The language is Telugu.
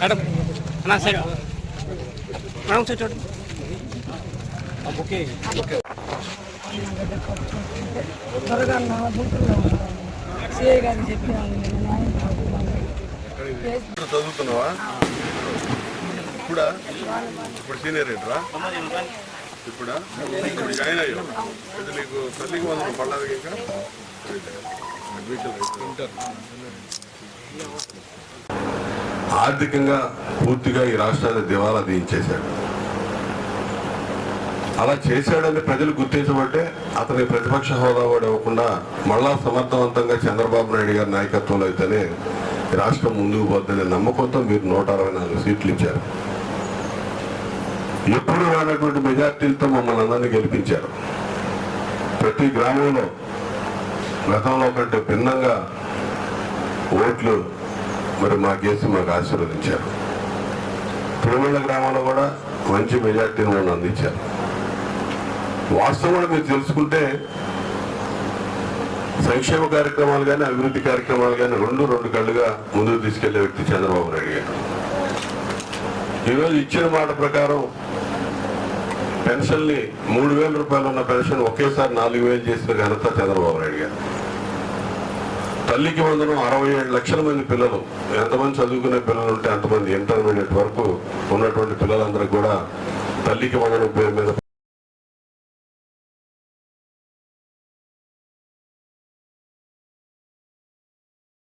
నా సైడ్ రాంగ్ సైడ్ చూడండి. త్వరగా నా బుక్కులో సిఐ గారికి చెప్పాను చదువుతున్నావా? ఇప్పుడా? ఇప్పుడు సీనియర్ ఏంట్రా ఇప్పుడా? ఇప్పుడు జాయిన్ అయ్యావు. ఇది నీకు తల్లికి వందలు పడలేదు ఇంకా? అడ్మిషన్ ఇంటర్ ఆర్థికంగా పూర్తిగా ఈ రాష్ట్రాన్ని దివాలా తీయించేశాడు. అలా చేశాడని ప్రజలు గుర్తించబట్టే అతని ప్రతిపక్ష హోదా కూడా ఇవ్వకుండా మళ్ళా సమర్థవంతంగా చంద్రబాబు నాయుడు గారి నాయకత్వంలో అయితేనే ఈ రాష్ట్రం ముందుకు పోతుందనే నమ్మకంతో మీరు నూట అరవై నాలుగు సీట్లు ఇచ్చారు. ఎప్పుడు రానటువంటి మెజార్టీలతో మమ్మల్ని అందరినీ గెలిపించారు. ప్రతి గ్రామంలో గతంలో కంటే భిన్నంగా ఓట్లు మరి మాకేసి మాకు ఆశీర్వదించారు. తిరుమల గ్రామంలో కూడా మంచి మెజార్టీని మనం అందించారు. వాస్తవంగా మీరు తెలుసుకుంటే సంక్షేమ కార్యక్రమాలు కానీ అభివృద్ధి కార్యక్రమాలు కానీ రెండు రెండు కళ్ళుగా ముందుకు తీసుకెళ్ళే వ్యక్తి చంద్రబాబు నాయుడు గారు. ఈరోజు ఇచ్చిన మాట ప్రకారం పెన్షన్ని మూడు వేల రూపాయలు ఉన్న పెన్షన్ ఒకేసారి నాలుగు వేలు చేసిన ఘనత చంద్రబాబు నాయుడు గారు. తల్లికి వందనం అరవై ఏడు లక్షల మంది పిల్లలు. ఎంతమంది చదువుకునే పిల్లలు ఉంటే అంతమంది ఇంటర్మీడియట్ వరకు ఉన్నటువంటి పిల్లలందరికీ కూడా తల్లికి వందనం పేరు మీద